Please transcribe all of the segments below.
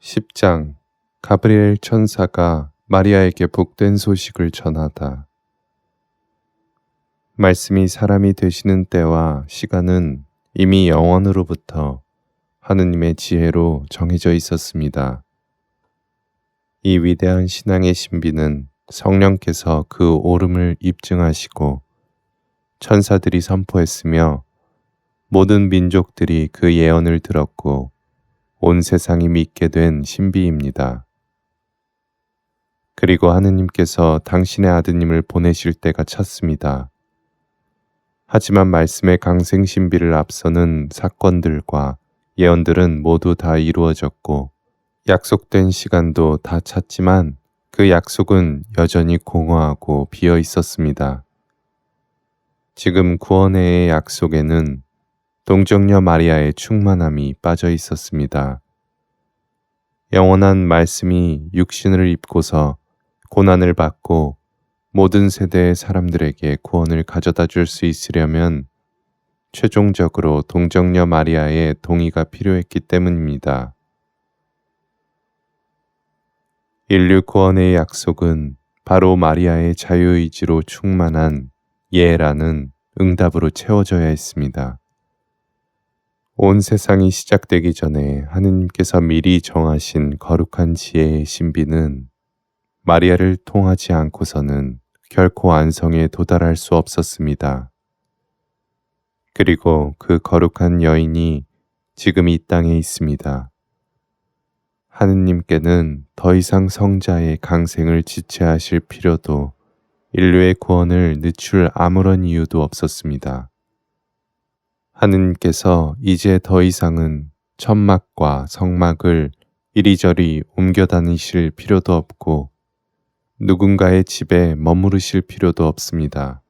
10장 가브리엘 천사가 마리아에게 복된 소식을 전하다. 말씀이 사람이 되시는 때와 시간은 이미 영원으로부터 하느님의 지혜로 정해져 있었습니다. 이 위대한 신앙의 신비는 성령께서 그 오름을 입증하시고 천사들이 선포했으며 모든 민족들이 그 예언을 들었고 온 세상이 믿게 된 신비입니다. 그리고 하느님께서 당신의 아드님을 보내실 때가 찼습니다. 하지만 말씀의 강생 신비를 앞서는 사건들과 예언들은 모두 다 이루어졌고 약속된 시간도 다 찼지만 그 약속은 여전히 공허하고 비어 있었습니다. 지금 구원의 약속에는 동정녀 마리아의 충만함이 빠져 있었습니다. 영원한 말씀이 육신을 입고서 고난을 받고 모든 세대의 사람들에게 구원을 가져다 줄 수 있으려면 최종적으로 동정녀 마리아의 동의가 필요했기 때문입니다. 인류 구원의 약속은 바로 마리아의 자유의지로 충만한 예라는 응답으로 채워져야 했습니다. 온 세상이 시작되기 전에 하느님께서 미리 정하신 거룩한 지혜의 신비는 마리아를 통하지 않고서는 결코 완성에 도달할 수 없었습니다. 그리고 그 거룩한 여인이 지금 이 땅에 있습니다. 하느님께는 더 이상 성자의 강생을 지체하실 필요도 인류의 구원을 늦출 아무런 이유도 없었습니다. 하느님께서 이제 더 이상은 천막과 성막을 이리저리 옮겨 다니실 필요도 없고 누군가의 집에 머무르실 필요도 없습니다.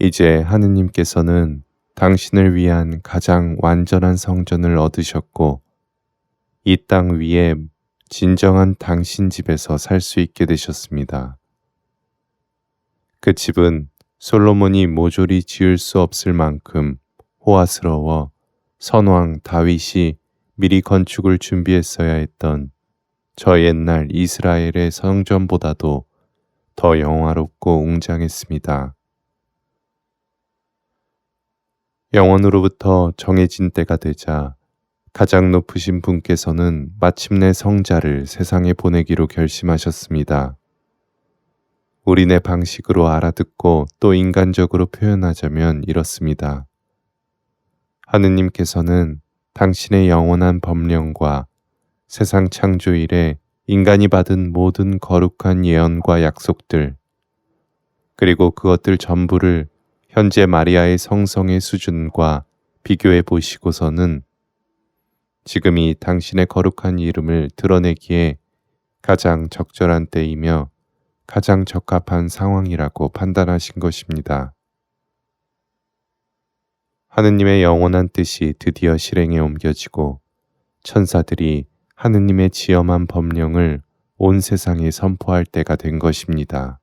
이제 하느님께서는 당신을 위한 가장 완전한 성전을 얻으셨고 이 땅 위에 진정한 당신 집에서 살 수 있게 되셨습니다. 그 집은 솔로몬이 모조리 지을 수 없을 만큼 호화스러워 선왕 다윗이 미리 건축을 준비했어야 했던 저 옛날 이스라엘의 성전보다도 더 영화롭고 웅장했습니다. 영원으로부터 정해진 때가 되자 가장 높으신 분께서는 마침내 성자를 세상에 보내기로 결심하셨습니다. 우리네 방식으로 알아듣고 또 인간적으로 표현하자면 이렇습니다. 하느님께서는 당신의 영원한 법령과 세상 창조 일에 인간이 받은 모든 거룩한 예언과 약속들, 그리고 그것들 전부를 현재 마리아의 성성의 수준과 비교해 보시고서는 지금이 당신의 거룩한 이름을 드러내기에 가장 적절한 때이며 가장 적합한 상황이라고 판단하신 것입니다. 하느님의 영원한 뜻이 드디어 실행에 옮겨지고 천사들이 하느님의 지엄한 법령을 온 세상에 선포할 때가 된 것입니다.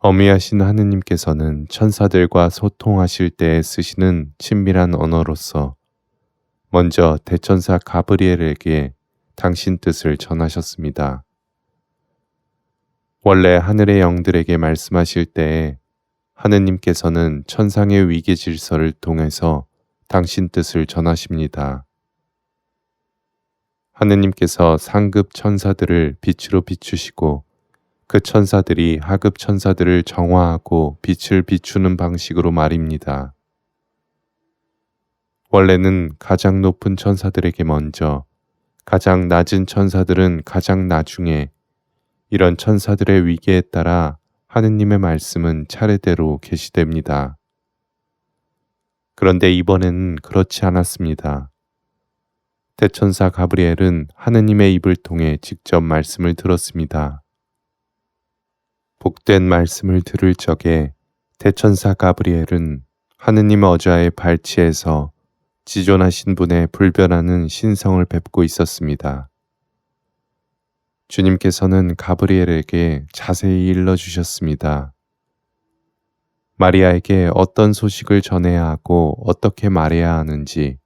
어미하신 하느님께서는 천사들과 소통하실 때에 쓰시는 친밀한 언어로서 먼저 대천사 가브리엘에게 당신 뜻을 전하셨습니다. 원래 하늘의 영들에게 말씀하실 때에 하느님께서는 천상의 위계 질서를 통해서 당신 뜻을 전하십니다. 하느님께서 상급 천사들을 빛으로 비추시고 그 천사들이 하급 천사들을 정화하고 빛을 비추는 방식으로 말입니다. 원래는 가장 높은 천사들에게 먼저, 가장 낮은 천사들은 가장 나중에 이런 천사들의 위계에 따라 하느님의 말씀은 차례대로 계시됩니다. 그런데 이번에는 그렇지 않았습니다. 대천사 가브리엘은 하느님의 입을 통해 직접 말씀을 들었습니다. 복된 말씀을 들을 적에 대천사 가브리엘은 하느님 어좌의 발치에서 지존하신 분의 불변하는 신성을 뵙고 있었습니다. 주님께서는 가브리엘에게 자세히 일러주셨습니다. 마리아에게 어떤 소식을 전해야 하고 어떻게 말해야 하는지,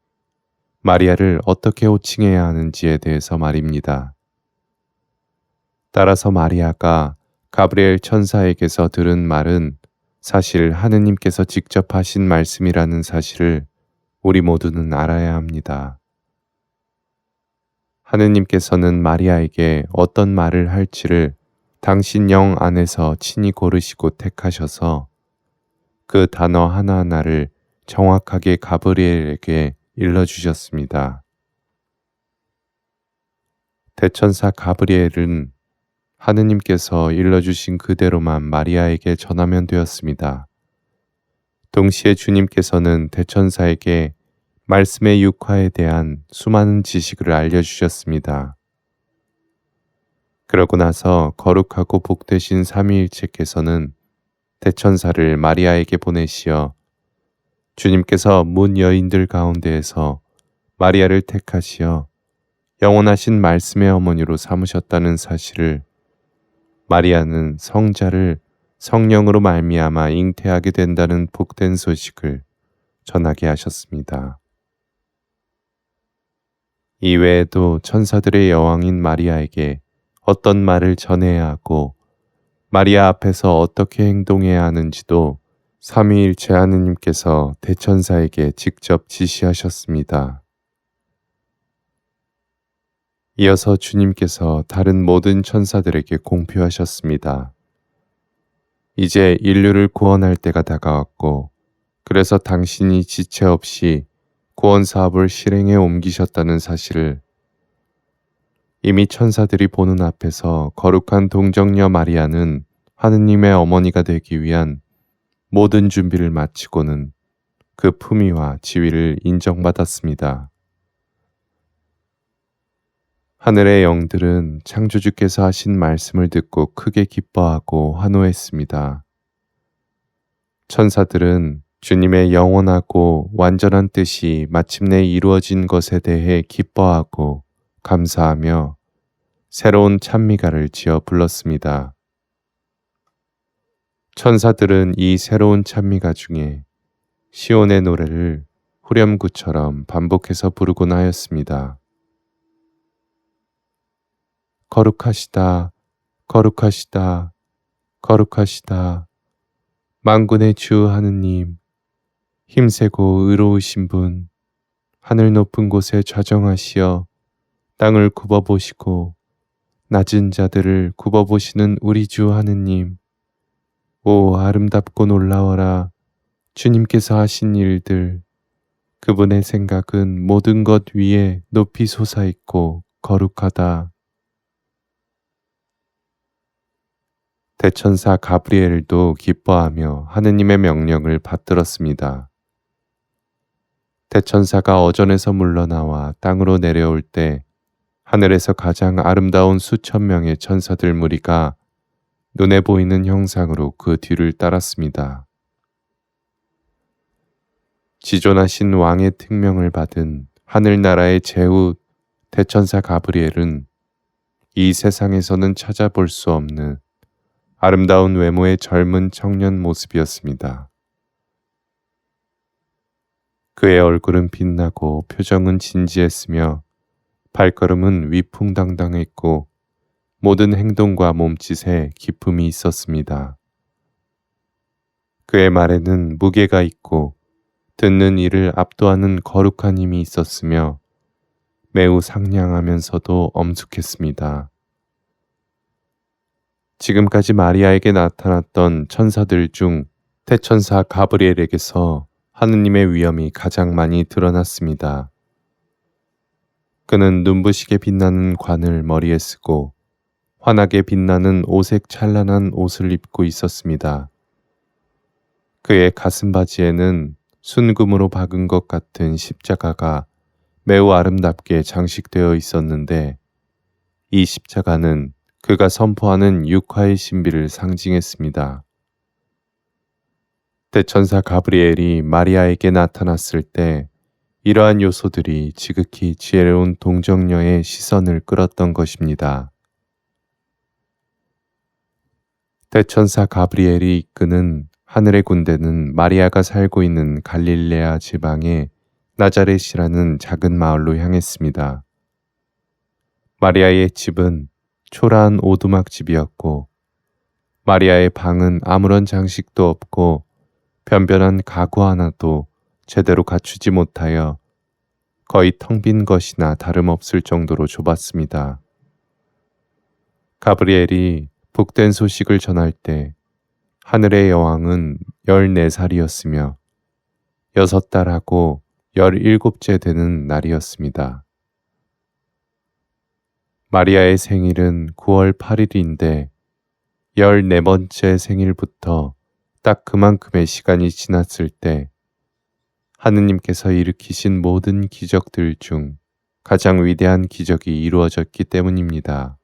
마리아를 어떻게 호칭해야 하는지에 대해서 말입니다. 따라서 마리아가 가브리엘 천사에게서 들은 말은 사실 하느님께서 직접 하신 말씀이라는 사실을 우리 모두는 알아야 합니다. 하느님께서는 마리아에게 어떤 말을 할지를 당신 영 안에서 친히 고르시고 택하셔서 그 단어 하나하나를 정확하게 가브리엘에게 일러주셨습니다. 대천사 가브리엘은 하느님께서 일러주신 그대로만 마리아에게 전하면 되었습니다. 동시에 주님께서는 대천사에게 말씀의 육화에 대한 수많은 지식을 알려주셨습니다. 그러고 나서 거룩하고 복되신 삼위일체께서는 대천사를 마리아에게 보내시어 주님께서 문 여인들 가운데에서 마리아를 택하시어 영원하신 말씀의 어머니로 삼으셨다는 사실을 마리아는 성자를 성령으로 말미암아 잉태하게 된다는 복된 소식을 전하게 하셨습니다. 이외에도 천사들의 여왕인 마리아에게 어떤 말을 전해야 하고 마리아 앞에서 어떻게 행동해야 하는지도 삼위일체 하느님께서 대천사에게 직접 지시하셨습니다. 이어서 주님께서 다른 모든 천사들에게 공표하셨습니다. 이제 인류를 구원할 때가 다가왔고, 그래서 당신이 지체 없이 구원 사업을 실행에 옮기셨다는 사실을 이미 천사들이 보는 앞에서 거룩한 동정녀 마리아는 하느님의 어머니가 되기 위한 모든 준비를 마치고는 그 품위와 지위를 인정받았습니다. 하늘의 영들은 창조주께서 하신 말씀을 듣고 크게 기뻐하고 환호했습니다. 천사들은 주님의 영원하고 완전한 뜻이 마침내 이루어진 것에 대해 기뻐하고 감사하며 새로운 찬미가를 지어 불렀습니다. 천사들은 이 새로운 찬미가 중에 시온의 노래를 후렴구처럼 반복해서 부르곤 하였습니다. 거룩하시다, 거룩하시다, 거룩하시다. 만군의 주 하느님, 힘세고 의로우신 분, 하늘 높은 곳에 좌정하시어 땅을 굽어보시고 낮은 자들을 굽어보시는 우리 주 하느님, 오 아름답고 놀라워라 주님께서 하신 일들 그분의 생각은 모든 것 위에 높이 솟아있고 거룩하다. 대천사 가브리엘도 기뻐하며 하느님의 명령을 받들었습니다. 대천사가 어전에서 물러나와 땅으로 내려올 때 하늘에서 가장 아름다운 수천 명의 천사들 무리가 눈에 보이는 형상으로 그 뒤를 따랐습니다. 지존하신 왕의 특명을 받은 하늘나라의 제후 대천사 가브리엘은 이 세상에서는 찾아볼 수 없는 아름다운 외모의 젊은 청년 모습이었습니다. 그의 얼굴은 빛나고 표정은 진지했으며 발걸음은 위풍당당했고 모든 행동과 몸짓에 기품이 있었습니다. 그의 말에는 무게가 있고 듣는 이를 압도하는 거룩한 힘이 있었으며 매우 상냥하면서도 엄숙했습니다. 지금까지 마리아에게 나타났던 천사들 중 태천사 가브리엘에게서 하느님의 위엄이 가장 많이 드러났습니다. 그는 눈부시게 빛나는 관을 머리에 쓰고 환하게 빛나는 오색 찬란한 옷을 입고 있었습니다. 그의 가슴 바지에는 순금으로 박은 것 같은 십자가가 매우 아름답게 장식되어 있었는데 이 십자가는 그가 선포하는 육화의 신비를 상징했습니다. 대천사 가브리엘이 마리아에게 나타났을 때 이러한 요소들이 지극히 지혜로운 동정녀의 시선을 끌었던 것입니다. 대천사 가브리엘이 이끄는 하늘의 군대는 마리아가 살고 있는 갈릴레아 지방의 나자렛이라는 작은 마을로 향했습니다. 마리아의 집은 초라한 오두막 집이었고 마리아의 방은 아무런 장식도 없고 변변한 가구 하나도 제대로 갖추지 못하여 거의 텅 빈 것이나 다름없을 정도로 좁았습니다. 가브리엘이 복된 소식을 전할 때 하늘의 여왕은 14살이었으며 여섯 달하고 17째 되는 날이었습니다. 마리아의 생일은 9월 8일인데 14번째 생일부터 딱 그만큼의 시간이 지났을 때 하느님께서 일으키신 모든 기적들 중 가장 위대한 기적이 이루어졌기 때문입니다.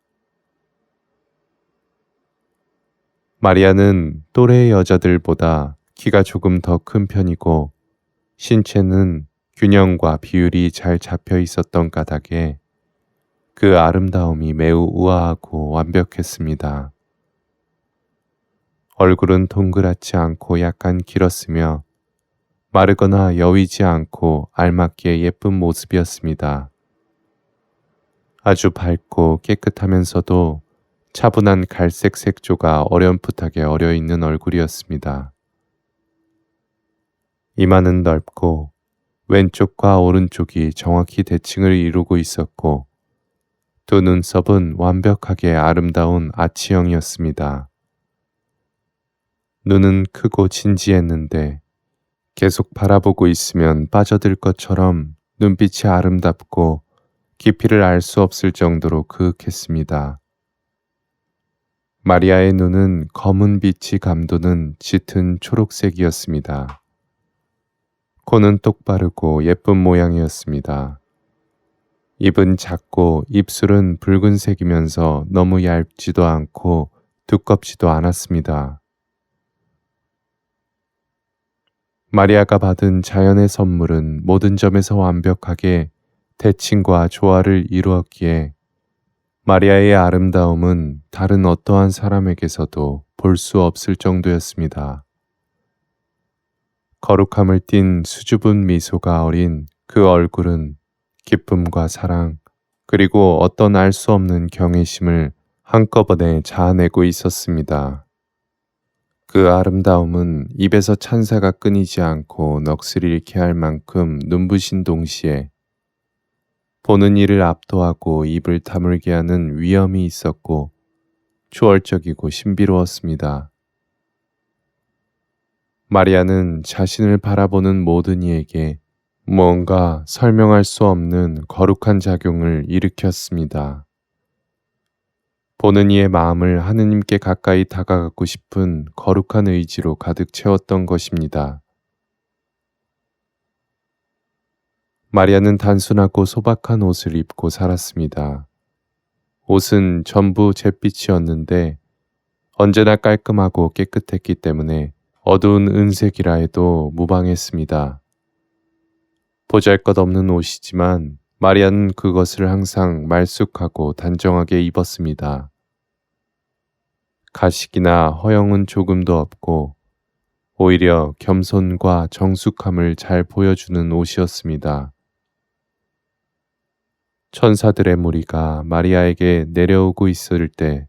마리아는 또래 여자들보다 키가 조금 더 큰 편이고 신체는 균형과 비율이 잘 잡혀 있었던 까닭에 그 아름다움이 매우 우아하고 완벽했습니다. 얼굴은 동그랗지 않고 약간 길었으며 마르거나 여위지 않고 알맞게 예쁜 모습이었습니다. 아주 밝고 깨끗하면서도 차분한 갈색 색조가 어렴풋하게 어려 있는 얼굴이었습니다. 이마는 넓고 왼쪽과 오른쪽이 정확히 대칭을 이루고 있었고 두 눈썹은 완벽하게 아름다운 아치형이었습니다. 눈은 크고 진지했는데 계속 바라보고 있으면 빠져들 것처럼 눈빛이 아름답고 깊이를 알 수 없을 정도로 그윽했습니다. 마리아의 눈은 검은 빛이 감도는 짙은 초록색이었습니다. 코는 똑바르고 예쁜 모양이었습니다. 입은 작고 입술은 붉은색이면서 너무 얇지도 않고 두껍지도 않았습니다. 마리아가 받은 자연의 선물은 모든 점에서 완벽하게 대칭과 조화를 이루었기에 마리아의 아름다움은 다른 어떠한 사람에게서도 볼 수 없을 정도였습니다. 거룩함을 띤 수줍은 미소가 어린 그 얼굴은 기쁨과 사랑, 그리고 어떤 알 수 없는 경외심을 한꺼번에 자아내고 있었습니다. 그 아름다움은 입에서 찬사가 끊이지 않고 넋을 잃게 할 만큼 눈부신 동시에 보는 이를 압도하고 입을 다물게 하는 위험이 있었고 초월적이고 신비로웠습니다. 마리아는 자신을 바라보는 모든 이에게 뭔가 설명할 수 없는 거룩한 작용을 일으켰습니다. 보는 이의 마음을 하느님께 가까이 다가가고 싶은 거룩한 의지로 가득 채웠던 것입니다. 마리아는 단순하고 소박한 옷을 입고 살았습니다. 옷은 전부 잿빛이었는데 언제나 깔끔하고 깨끗했기 때문에 어두운 은색이라 해도 무방했습니다. 보잘 것 없는 옷이지만 마리아는 그것을 항상 말쑥하고 단정하게 입었습니다. 가식이나 허영은 조금도 없고 오히려 겸손과 정숙함을 잘 보여주는 옷이었습니다. 천사들의 무리가 마리아에게 내려오고 있을 때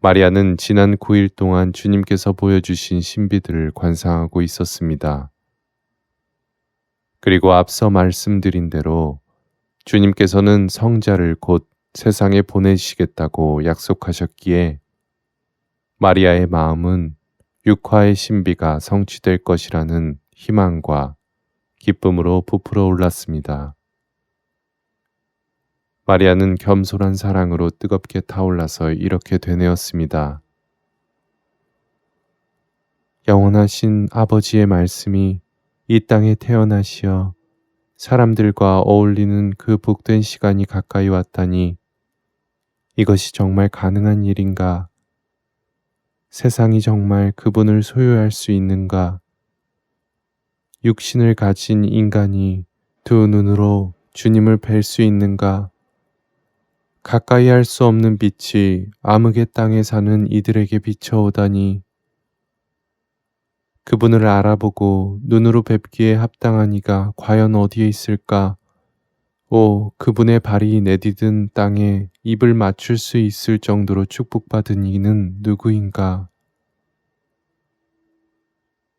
마리아는 지난 9일 동안 주님께서 보여주신 신비들을 관상하고 있었습니다. 그리고 앞서 말씀드린 대로 주님께서는 성자를 곧 세상에 보내시겠다고 약속하셨기에 마리아의 마음은 육화의 신비가 성취될 것이라는 희망과 기쁨으로 부풀어 올랐습니다. 마리아는 겸손한 사랑으로 뜨겁게 타올라서 이렇게 되뇌었습니다. 영원하신 아버지의 말씀이 이 땅에 태어나시어 사람들과 어울리는 그 복된 시간이 가까이 왔다니 이것이 정말 가능한 일인가? 세상이 정말 그분을 소유할 수 있는가? 육신을 가진 인간이 두 눈으로 주님을 뵐 수 있는가? 가까이 할 수 없는 빛이 암흑의 땅에 사는 이들에게 비춰오다니 그분을 알아보고 눈으로 뵙기에 합당한 이가 과연 어디에 있을까? 오, 그분의 발이 내디딘 땅에 입을 맞출 수 있을 정도로 축복받은 이는 누구인가?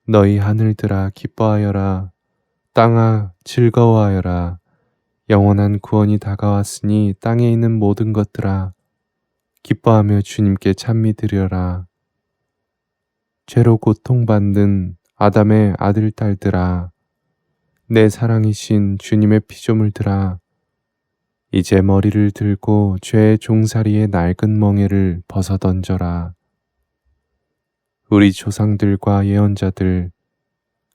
너희 하늘들아 기뻐하여라. 땅아 즐거워하여라. 영원한 구원이 다가왔으니 땅에 있는 모든 것들아 기뻐하며 주님께 찬미 드려라. 죄로 고통받는 아담의 아들 딸들아 내 사랑이신 주님의 피조물 들아 이제 머리를 들고 죄의 종살이의 낡은 멍에를 벗어 던져라. 우리 조상들과 예언자들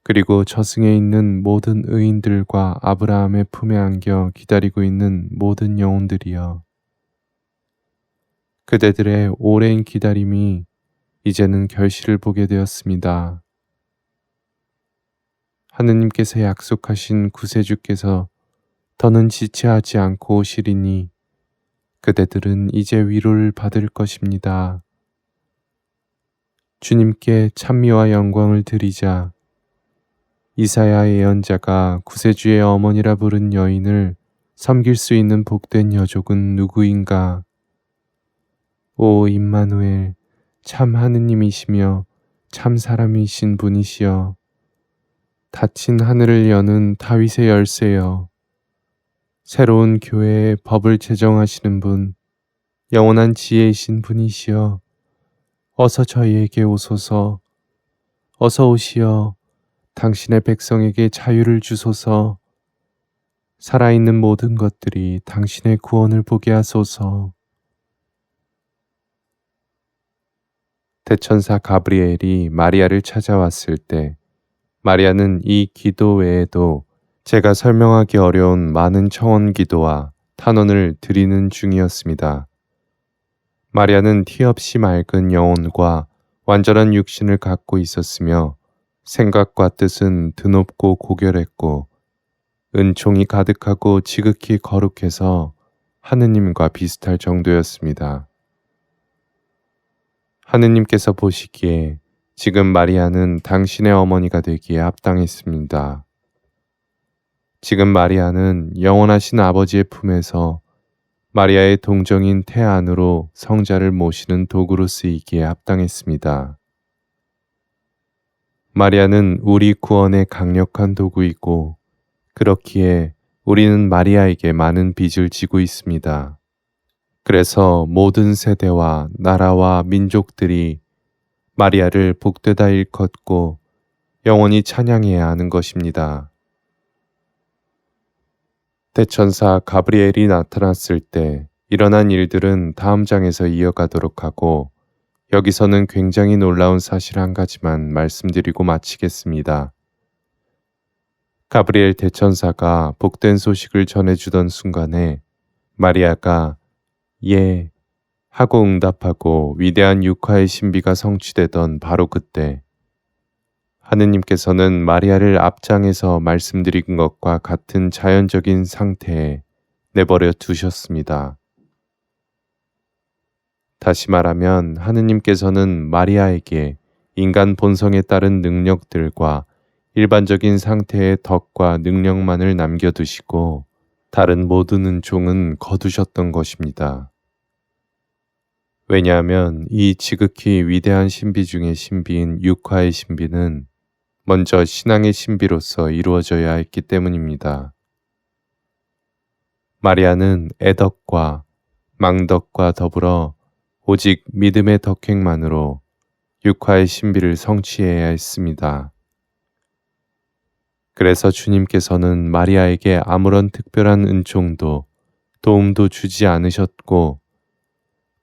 그리고 저승에 있는 모든 의인들과 아브라함의 품에 안겨 기다리고 있는 모든 영혼들이여. 그대들의 오랜 기다림이 이제는 결실을 보게 되었습니다. 하느님께서 약속하신 구세주께서 더는 지체하지 않고 오시리니 그대들은 이제 위로를 받을 것입니다. 주님께 찬미와 영광을 드리자 이사야 예언자가 구세주의 어머니라 부른 여인을 섬길 수 있는 복된 여족은 누구인가? 오 임마누엘 참 하느님이시며 참 사람이신 분이시여 닫힌 하늘을 여는 다윗의 열쇠여 새로운 교회의 법을 제정하시는 분 영원한 지혜이신 분이시여 어서 저희에게 오소서 어서 오시어 당신의 백성에게 자유를 주소서. 살아있는 모든 것들이 당신의 구원을 보게 하소서. 대천사 가브리엘이 마리아를 찾아왔을 때 마리아는 이 기도 외에도 제가 설명하기 어려운 많은 청원 기도와 탄원을 드리는 중이었습니다. 마리아는 티 없이 맑은 영혼과 완전한 육신을 갖고 있었으며 생각과 뜻은 드높고 고결했고 은총이 가득하고 지극히 거룩해서 하느님과 비슷할 정도였습니다. 하느님께서 보시기에 지금 마리아는 당신의 어머니가 되기에 합당했습니다. 지금 마리아는 영원하신 아버지의 품에서 마리아의 동정인 태 안으로 성자를 모시는 도구로 쓰이기에 합당했습니다. 마리아는 우리 구원의 강력한 도구이고 그렇기에 우리는 마리아에게 많은 빚을 지고 있습니다. 그래서 모든 세대와 나라와 민족들이 마리아를 복되다 일컫고 영원히 찬양해야 하는 것입니다. 대천사 가브리엘이 나타났을 때 일어난 일들은 다음 장에서 이어가도록 하고 여기서는 굉장히 놀라운 사실 한 가지만 말씀드리고 마치겠습니다. 가브리엘 대천사가 복된 소식을 전해주던 순간에 마리아가 예 하고 응답하고 위대한 육화의 신비가 성취되던 바로 그때 하느님께서는 마리아를 앞장에서 말씀드린 것과 같은 자연적인 상태에 내버려 두셨습니다. 다시 말하면 하느님께서는 마리아에게 인간 본성에 따른 능력들과 일반적인 상태의 덕과 능력만을 남겨두시고 다른 모든 은총은 거두셨던 것입니다. 왜냐하면 이 지극히 위대한 신비 중의 신비인 육화의 신비는 먼저 신앙의 신비로서 이루어져야 했기 때문입니다. 마리아는 애덕과 망덕과 더불어 오직 믿음의 덕행만으로 육화의 신비를 성취해야 했습니다. 그래서 주님께서는 마리아에게 아무런 특별한 은총도 도움도 주지 않으셨고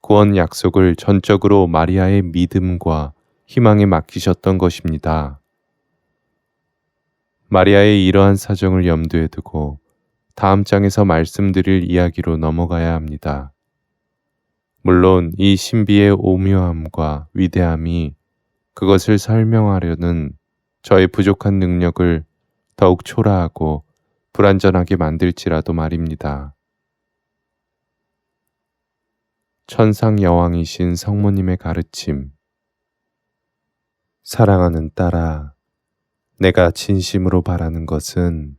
구원 약속을 전적으로 마리아의 믿음과 희망에 맡기셨던 것입니다. 마리아의 이러한 사정을 염두에 두고 다음 장에서 말씀드릴 이야기로 넘어가야 합니다. 물론 이 신비의 오묘함과 위대함이 그것을 설명하려는 저의 부족한 능력을 더욱 초라하고 불완전하게 만들지라도 말입니다. 천상 여왕이신 성모님의 가르침. 사랑하는 딸아, 내가 진심으로 바라는 것은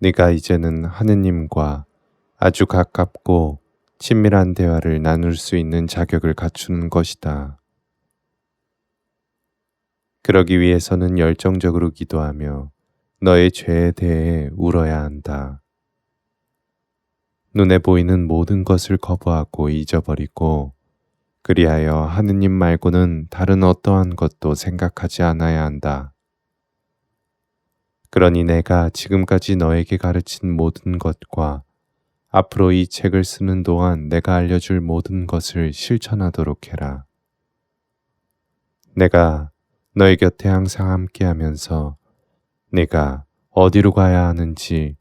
네가 이제는 하느님과 아주 가깝고 친밀한 대화를 나눌 수 있는 자격을 갖추는 것이다. 그러기 위해서는 열정적으로 기도하며 너의 죄에 대해 울어야 한다. 눈에 보이는 모든 것을 거부하고 잊어버리고 그리하여 하느님 말고는 다른 어떠한 것도 생각하지 않아야 한다. 그러니 내가 지금까지 너에게 가르친 모든 것과 앞으로 이 책을 쓰는 동안 내가 알려줄 모든 것을 실천하도록 해라. 내가 너의 곁에 항상 함께 하면서 내가 어디로 가야 하는지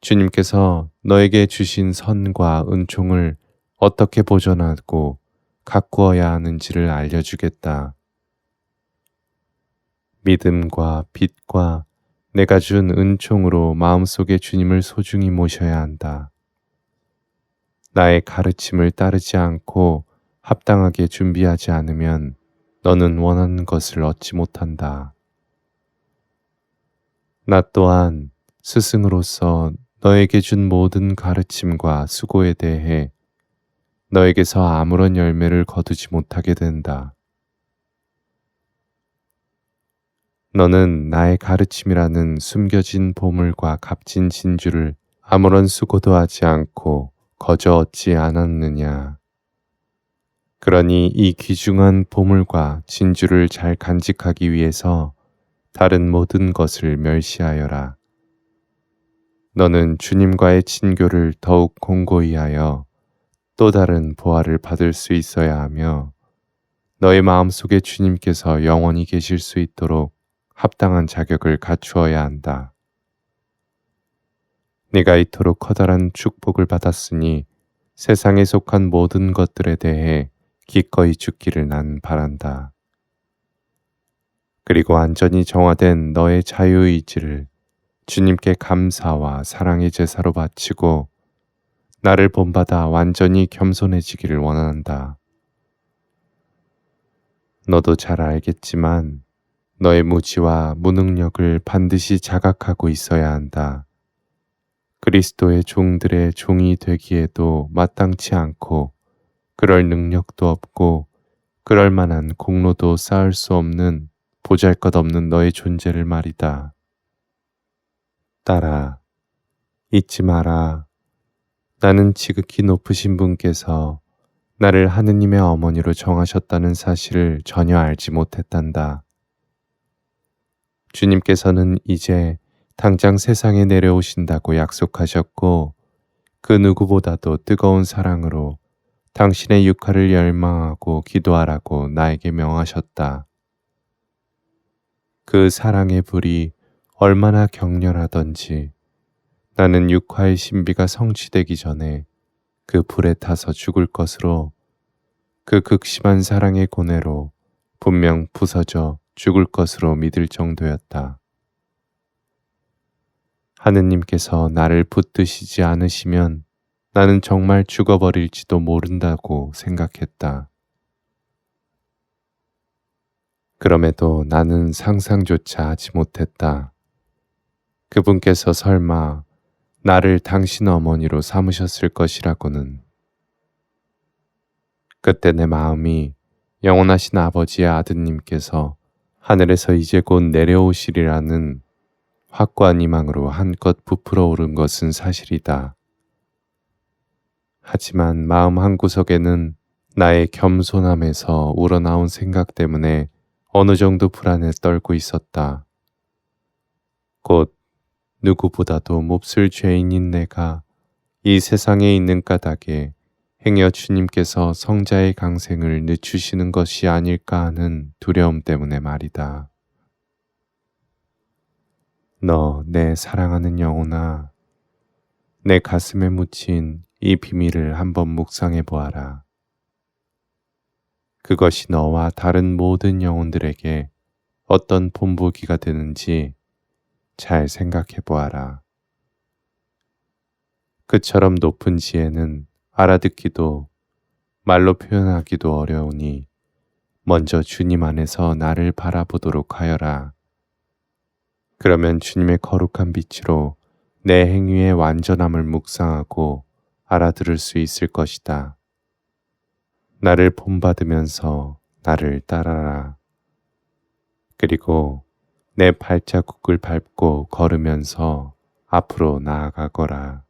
주님께서 너에게 주신 선과 은총을 어떻게 보존하고 가꾸어야 하는지를 알려주겠다. 믿음과 빛과 내가 준 은총으로 마음속에 주님을 소중히 모셔야 한다. 나의 가르침을 따르지 않고 합당하게 준비하지 않으면 너는 원하는 것을 얻지 못한다. 나 또한 스승으로서 너에게 준 모든 가르침과 수고에 대해 너에게서 아무런 열매를 거두지 못하게 된다. 너는 나의 가르침이라는 숨겨진 보물과 값진 진주를 아무런 수고도 하지 않고 거저 얻지 않았느냐. 그러니 이 귀중한 보물과 진주를 잘 간직하기 위해서 다른 모든 것을 멸시하여라. 너는 주님과의 친교를 더욱 공고히 하여 또 다른 보화를 받을 수 있어야 하며 너의 마음속에 주님께서 영원히 계실 수 있도록 합당한 자격을 갖추어야 한다. 네가 이토록 커다란 축복을 받았으니 세상에 속한 모든 것들에 대해 기꺼이 죽기를 난 바란다. 그리고 안전히 정화된 너의 자유의지를 주님께 감사와 사랑의 제사로 바치고 나를 본받아 완전히 겸손해지기를 원한다. 너도 잘 알겠지만 너의 무지와 무능력을 반드시 자각하고 있어야 한다. 그리스도의 종들의 종이 되기에도 마땅치 않고 그럴 능력도 없고 그럴 만한 공로도 쌓을 수 없는 보잘 것 없는 너의 존재를 말이다. 딸아, 잊지 마라. 나는 지극히 높으신 분께서 나를 하느님의 어머니로 정하셨다는 사실을 전혀 알지 못했단다. 주님께서는 이제 당장 세상에 내려오신다고 약속하셨고 그 누구보다도 뜨거운 사랑으로 당신의 육화를 열망하고 기도하라고 나에게 명하셨다. 그 사랑의 불이 얼마나 격렬하던지 나는 육화의 신비가 성취되기 전에 그 불에 타서 죽을 것으로 그 극심한 사랑의 고뇌로 분명 부서져 죽을 것으로 믿을 정도였다. 하느님께서 나를 붙드시지 않으시면 나는 정말 죽어버릴지도 모른다고 생각했다. 그럼에도 나는 상상조차 하지 못했다. 그분께서 설마 나를 당신 어머니로 삼으셨을 것이라고는. 그때 내 마음이 영원하신 아버지의 아드님께서 하늘에서 이제 곧 내려오시리라는 확고한 희망으로 한껏 부풀어 오른 것은 사실이다. 하지만 마음 한구석에는 나의 겸손함에서 우러나온 생각 때문에 어느 정도 불안에 떨고 있었다. 곧 누구보다도 몹쓸 죄인인 내가 이 세상에 있는 까닭에 행여 주님께서 성자의 강생을 늦추시는 것이 아닐까 하는 두려움 때문에 말이다. 너 내 사랑하는 영혼아, 내 가슴에 묻힌 이 비밀을 한번 묵상해 보아라. 그것이 너와 다른 모든 영혼들에게 어떤 본보기가 되는지 잘 생각해 보아라. 그처럼 높은 지혜는 알아듣기도 말로 표현하기도 어려우니 먼저 주님 안에서 나를 바라보도록 하여라. 그러면 주님의 거룩한 빛으로 내 행위의 완전함을 묵상하고 알아들을 수 있을 것이다. 나를 본받으면서 나를 따라라. 그리고 내 발자국을 밟고 걸으면서 앞으로 나아가거라.